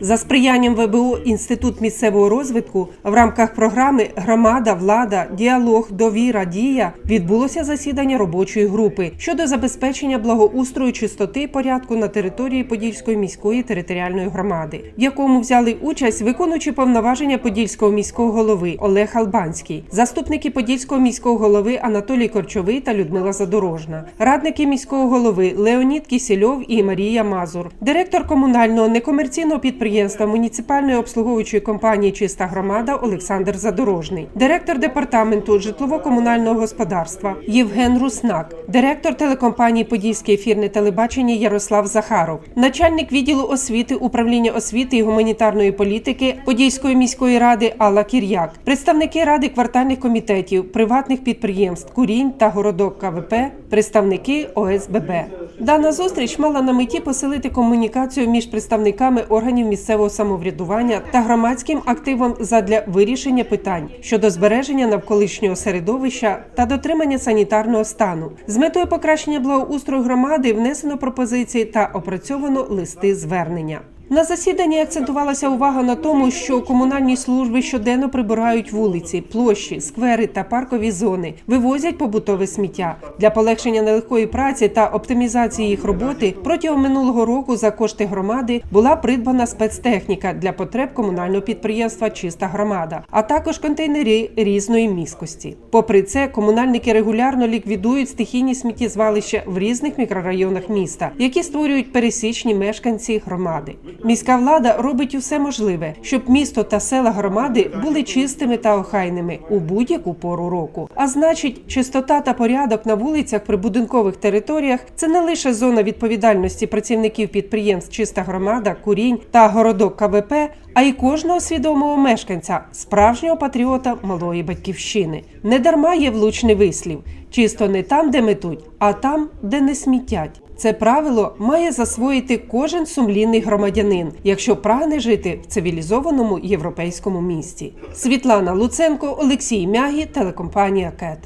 За сприянням ВБО Інститут місцевого розвитку в рамках програми Громада, влада, діалог, довіра, дія відбулося засідання робочої групи щодо забезпечення благоустрою чистоти порядку на території Подільської міської територіальної громади, в якому взяли участь виконуючи повноваження Подільського міського голови Олег Албанський, заступники Подільського міського голови Анатолій Корчовий та Людмила Задорожна, радники міського голови Леонід Кісельов і Марія Мазур, директор комунального некомерційного підприємства муніципальної обслуговуючої компанії Чиста громада Олександр Задорожний, директор департаменту житлово-комунального господарства Євген Руснак, директор телекомпанії Подільське ефірне телебачення Ярослав Захаров, начальник відділу освіти управління освіти і гуманітарної політики Подільської міської ради Алла Кір'як, представники ради квартальних комітетів, приватних підприємств Курінь та Городок КВП, представники ОСББ. Дана зустріч мала на меті посилити комунікацію між представниками органів місцевого самоврядування та громадським активом задля вирішення питань щодо збереження навколишнього середовища та дотримання санітарного стану. З метою покращення благоустрою громади внесено пропозиції та опрацьовано листи звернення. На засіданні акцентувалася увага на тому, що комунальні служби щоденно прибирають вулиці, площі, сквери та паркові зони, вивозять побутове сміття для полегшення нелегкої праці та оптимізації їх роботи. Протягом минулого року за кошти громади була придбана спецтехніка для потреб комунального підприємства Чиста громада, а також контейнери різної міськості. Попри це, комунальники регулярно ліквідують стихійні сміттєзвалища в різних мікрорайонах міста, які створюють пересічні мешканці громади. Міська влада робить усе можливе, щоб місто та села громади були чистими та охайними у будь-яку пору року. А значить, чистота та порядок на вулицях прибудинкових територіях це не лише зона відповідальності працівників підприємств Чиста громада, курінь та городок КВП, а й кожного свідомого мешканця, справжнього патріота малої батьківщини. Не дарма є влучний вислів: чисто не там, де метуть, а там, де не смітять. Це правило має засвоїти кожен сумлінний громадянин, якщо прагне жити в цивілізованому європейському місті. Світлана Луценко, Олексій Мягі, телекомпанія КЕТ.